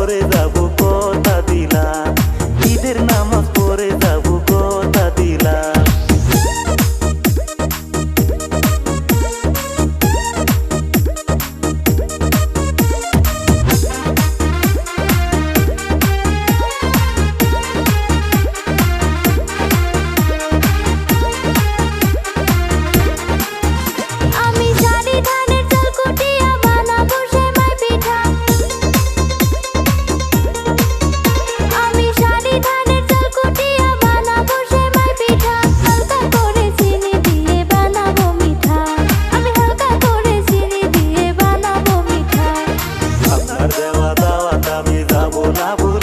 পরে যাব কথা দিলা ঈদের নামাজ পরে যাব I would.